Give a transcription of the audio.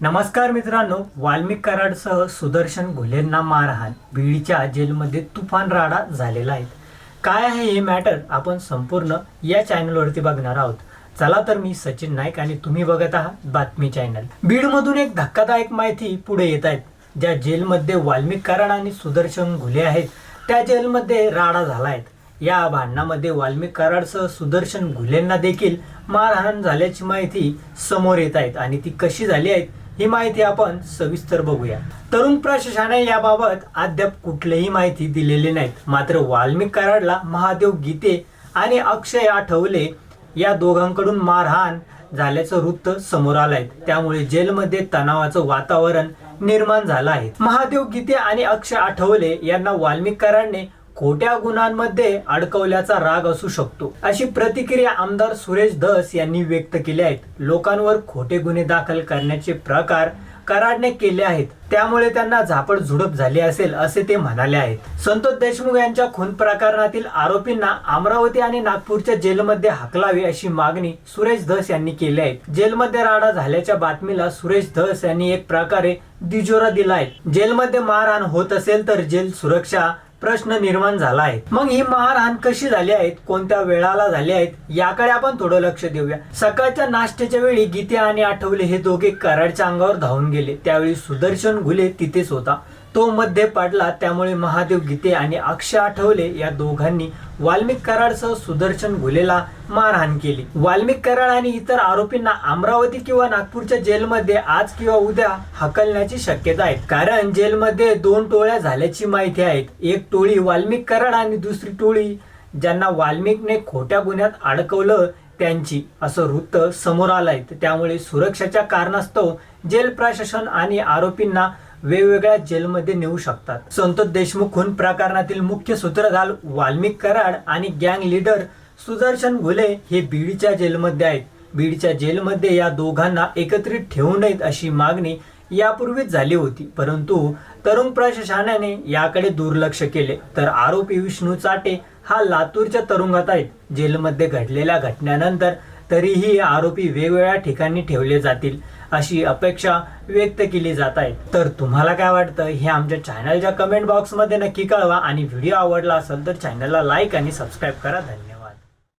नमस्कार मित्रांनो वाल्मिक कराडसह सुदर्शन घुलेंना मारहाण बीडच्या जेलमध्ये तुफान राडा झालेला आहे. काय आहे हे मॅटर आपण संपूर्ण या चॅनलवरती बघणार आहोत. चला तर मी सचिन नाईक आणि तुम्ही बघत आहात बातमी चॅनल बीडमधून एक धक्कादायक माहिती पुढे येत आहेत ज्या जेलमध्ये वाल्मिक कराड आणि सुदर्शन घुले आहेत त्या जेलमध्ये राडा झाला आहे. या भांडणामध्ये वाल्मिक कराडसह सुदर्शन घुलेंना देखील मारहाण झाल्याची माहिती समोर येत आहेत आणि ती कशी झाली आहेत ही माहिती आपण सविस्तर बघूया. तरुण प्रशासनाने याबाबत अद्याप कुठलीही माहिती दिलेली नाहीत मात्र वाल्मिक कराडला महादेव गीते आणि अक्षय आठवले या दोघांकडून मारहाण झाल्याचं वृत्त समोर आलंय. त्यामुळे जेलमध्ये तणावाचं वातावरण निर्माण झालं आहे. महादेव गीते आणि अक्षय आठवले यांना वाल्मिक कराडने खोट्या गुन्ह्यांमध्ये अडकवल्याचा राग असू शकतो. अशी प्रतिक्रिया आमदार सुरेश धस यांनी व्यक्त केली आहेत. लोकांवर खोटे गुन्हे दाखल करण्याचे प्रकार कराडने केले आहेत. त्यामुळे त्यांना झापड झुडप झाली असेल असे ते म्हणाले आहेत. संतोष देशमुख यांच्या खून प्रकरणातील आरोपींना अमरावती आणि नागपूरच्या जेलमध्ये हकलावे अशी मागणी सुरेश धस यांनी केली आहे. जेलमध्ये राडा झाल्याच्या बातमीला सुरेश धस यांनी एक प्रकारे दिजोरा दिला आहे जेलमध्ये मारहाण होत असेल तर जेल सुरक्षा प्रश्न निर्माण झाला आहे. मग ही मारहाण कशी झाली आहेत? कोणत्या वेळाला झाली आहेत? याकडे आपण थोडं लक्ष देऊया. सकाळच्या नाश्त्याच्या वेळी गीते आणि आठवले हे दोघे कराडच्या अंगावर धावून गेले. त्यावेळी सुदर्शन घुले तिथेच होता. तो मध्ये पडला त्यामुळे महादेव गीते आणि अक्षय आठवले या दोघांनी वाल्मिक कराडसह सुदर्शन घुलेला मारहाण केली. वाल्मिक कराड आणि इतर आरोपींना अमरावती किंवा नागपूरच्या जेलमध्ये आज किंवा उद्या हकलण्याची शक्यता आहे. कारण जेलमध्ये दोन टोळ्या झाल्याची माहिती आहे. एक टोळी वाल्मिक कराड आणि दुसरी टोळी ज्यांना वाल्मिकने खोट्या गुन्ह्यात अडकवलं त्यांची असं वृत्त समोर आलंय. त्यामुळे सुरक्षेच्या कारणास्तव जेल प्रशासन आणि आरोपींना वेगवेगळ्या जेलमध्ये नेऊ शकतात. संतोष देशमुख खून प्रकरणातील मुख्य सूत्रधार वाल्मिक कराड आणि गँग लीडर सुदर्शन घुले हे बीडच्या जेलमध्ये आहेत. बीडच्या जेलमध्ये या दोघांना एकत्रित ठेवू नयेत अशी मागणी यापूर्वीच झाली होती. परंतु तरुण प्रशासनाने याकडे दुर्लक्ष केले. तर आरोपी विष्णू चाटे हा लातूरच्या तरुंगात आहेत. जेलमध्ये घडलेल्या घटनेनंतर तरीही आरोपी वेगवेगळ्या ठिकाणी ठेवले जातील अशी अपेक्षा व्यक्त केली जात आहे. तर तुम्हाला काय वाटतं? हे आमच्या चॅनलच्या कमेंट बॉक्समध्ये नक्की कळवा आणि व्हिडिओ आवडला असेल तर चॅनलला लाईक आणि सबस्क्राईब करा. धन्यवाद.